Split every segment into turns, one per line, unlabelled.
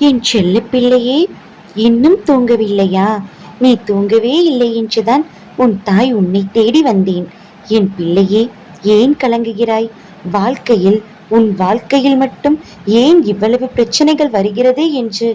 என் செல்ல பிள்ளையே இன்னும் தூங்கவில்லையா? நீ தூங்கவே இல்லை என்றுதான் உன் தாய் உன்னை தேடி வந்தேன். என் பிள்ளையே ஏன் கலங்குகிறாய்? வாழ்க்கையில் உன் வாழ்க்கையில் மட்டும் ஏன் இவ்வளவு பிரச்சனைகள் வருகிறது என்று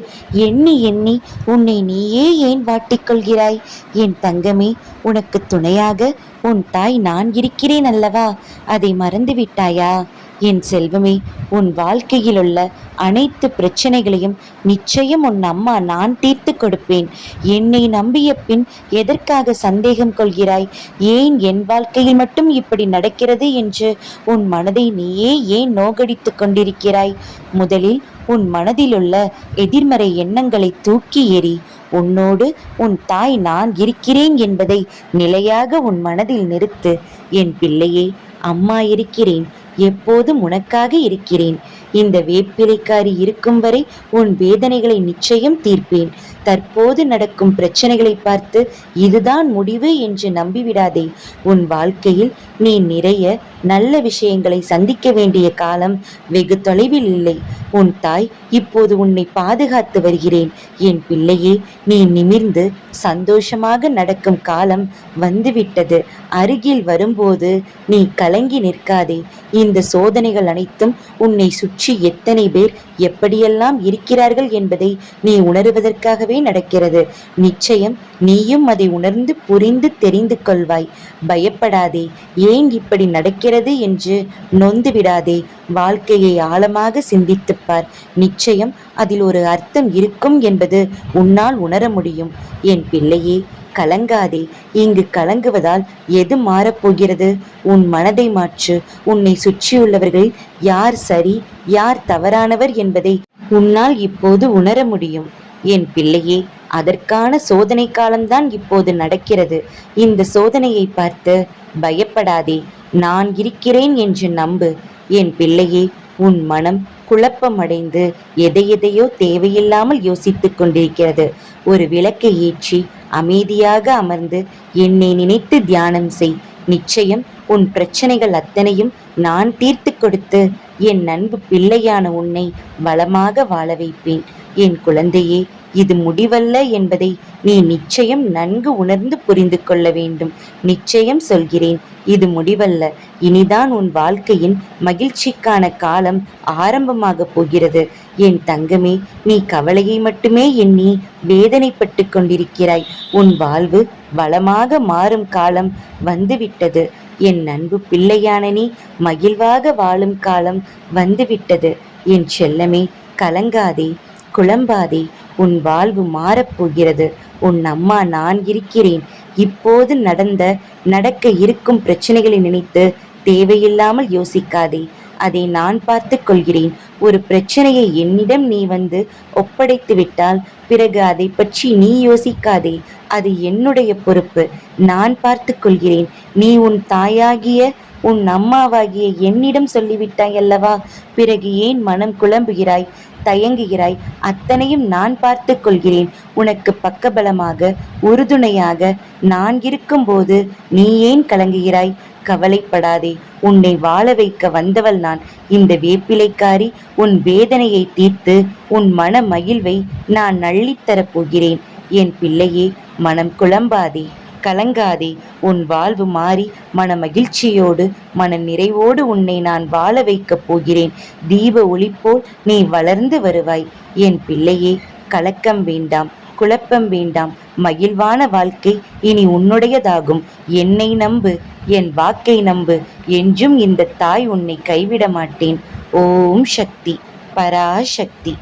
எண்ணி எண்ணி உன்னை நீயே ஏன் வாட்டிக்கொள்கிறாய் என் தங்கமே உனக்கு துணையாக உன் தாய் நான் இருக்கிறேன் அல்லவா? அதை மறந்து விட்டாயா என் செல்வமே உன் வாழ்க்கையில் உள்ள அனைத்து பிரச்சனைகளையும் நிச்சயம் உன் அம்மா நான் தீர்த்து கொடுப்பேன். என்னை நம்பிய பின் எதற்காக சந்தேகம் கொள்கிறாய்? ஏன் என் வாழ்க்கையில் மட்டும் இப்படி நடக்கிறது என்று உன் மனதை நீயே ஏன் நோகடித்து கொண்டிருக்கிறாய்? முதலில் உன் மனதிலுள்ள எதிர்மறை எண்ணங்களை தூக்கி எறி உன்னோடு உன் தாய் நான் இருக்கிறேன் என்பதை நிலையாக உன் மனதில் நிறுத்து. என் பிள்ளையே அம்மா இருக்கிறேன். எப்போதும் உனக்காக இருக்கிறேன். இந்த வேப்பிலைக்காரி இருக்கும் வரை உன் வேதனைகளை நிச்சயம் தீர்ப்பேன். தற்போது நடக்கும் பிரச்சனைகளை பார்த்து இதுதான் முடிவு என்று நம்பிவிடாதே. உன் வாழ்க்கையில் நீ நிறைய நல்ல விஷயங்களை சந்திக்க வேண்டிய காலம் வெகு தொலைவில் இல்லை. உன் தாய் இப்போது உன்னை பாதுகாத்து வருகிறேன். என் பிள்ளையே நீ நிமிர்ந்து சந்தோஷமாக நடக்கும் காலம் வந்துவிட்டது. அருகில் வரும்போது நீ கலங்கி நிற்காதே. இந்த சோதனைகள் அனைத்தும் உன்னை சுற்றி எத்தனை பேர் எப்படியெல்லாம் இருக்கிறார்கள் என்பதை நீ உணருவதற்காகவே நடக்கிறது. நிச்சயம் நீயும் அதை உணர்ந்து புரிந்து தெரிந்து கொள்வாய். பயப்படாதே. ஏன் இப்படி நடக்கிறது என்று நொந்து விடாதே. வாழ்க்கையை ஆழமாக சிந்தித்துப்பார் நிச்சயம் அதில் ஒரு அர்த்தம் இருக்கும் என்பது உன்னால் உணர முடியும். என் பிள்ளையே கலங்காதே. இங்கு கலங்குவதால் எது மாறப்போகிறது உன் மனதை மாற்று. உன்னை சுற்றியுள்ளவர்கள் யார் சரி யார் தவறானவர் என்பதை உன்னால் இப்போது உணர முடியும். என் பிள்ளையே அதற்கான சோதனை காலம்தான் இப்போது நடக்கிறது. இந்த சோதனையை பார்த்து பயப்படாதே. நான் இருக்கிறேன் என்று நம்பு. என் பிள்ளையே உன் மனம் குழப்பமடைந்து எதை எதையோ தேவையில்லாமல் யோசித்துக் கொண்டிருக்கிறது. ஒரு விளக்கை ஏற்றி அமைதியாக அமர்ந்து என்னை நினைத்து தியானம் செய். நிச்சயம் உன் பிரச்சனைகள் அத்தனையும் நான் தீர்த்து கொடுத்து என் அன்பு பிள்ளையான உன்னை வளமாக வாழ வைப்பேன். என் குழந்தையே இது முடிவல்ல என்பதை நீ நிச்சயம் நன்கு உணர்ந்து புரிந்து கொள்ள வேண்டும். நிச்சயம் சொல்கிறேன் இது முடிவல்ல. இனிதான் உன் வாழ்க்கையின் மகிழ்ச்சிக்கான காலம் ஆரம்பமாக போகிறது. என் தங்கமே நீ கவலையை மட்டுமே எண்ணி வேதனைப்பட்டு கொண்டிருக்கிறாய். உன் வாழ்வு வளமாக மாறும் காலம் வந்துவிட்டது. என் அன்பு பிள்ளையான நீ மகிழ்வாக வாழும் காலம் வந்துவிட்டது. என் செல்லமே கலங்காதே. குழம்பாதே உன் வாழ்வு மாறப்போகிறது. உன் அம்மா நான் இருக்கிறேன். இப்போது நடந்த நடக்க இருக்கும் பிரச்சனைகளை நினைத்து தேவையில்லாமல் யோசிக்காதே. அதை நான் பார்த்து கொள்கிறேன். ஒரு பிரச்சனையை என்னிடம் நீ வந்து ஒப்படைத்து விட்டால் பிறகு அதை பற்றி நீ யோசிக்காதே. அது என்னுடைய பொறுப்பு. நான் பார்த்து கொள்கிறேன். நீ உன் தாயாகிய உன் அம்மாவாகிய என்னிடம் சொல்லிவிட்டாய் அல்லவா? பிறகு ஏன் மனம் குழம்புகிறாய்? தயங்குகிறாய்? அத்தனையும் நான் பார்த்து கொள்கிறேன். உனக்கு பக்கபலமாக உறுதுணையாக நான் இருக்கும்போது நீ ஏன் கலங்குகிறாய்? கவலைப்படாதே. உன்னை வாழ வைக்க வந்தவள் நான். இந்த வேப்பிலைக்காரி உன் வேதனையை தீர்த்து உன் மன மகிழ்வை நான் நள்ளித்தரப் போகிறேன். என் பிள்ளையே மனம் குழம்பாதே. கலங்காதே. உன் வாழ்வு மாறி மன மகிழ்ச்சியோடு மன நிறைவோடு உன்னை நான் வாழ வைக்கப் போகிறேன். தீப ஒளிப்போல் நீ வளர்ந்து வருவாய். என் பிள்ளையே கலக்கம் வேண்டாம் குழப்பம் வேண்டாம். மகிழ்வான வாழ்க்கை இனி உன்னுடையதாகும். என்னை நம்பு என் வாக்கை நம்பு. என்றும் இந்த தாய் உன்னை கைவிட மாட்டேன் ஓம் சக்தி பராசக்தி.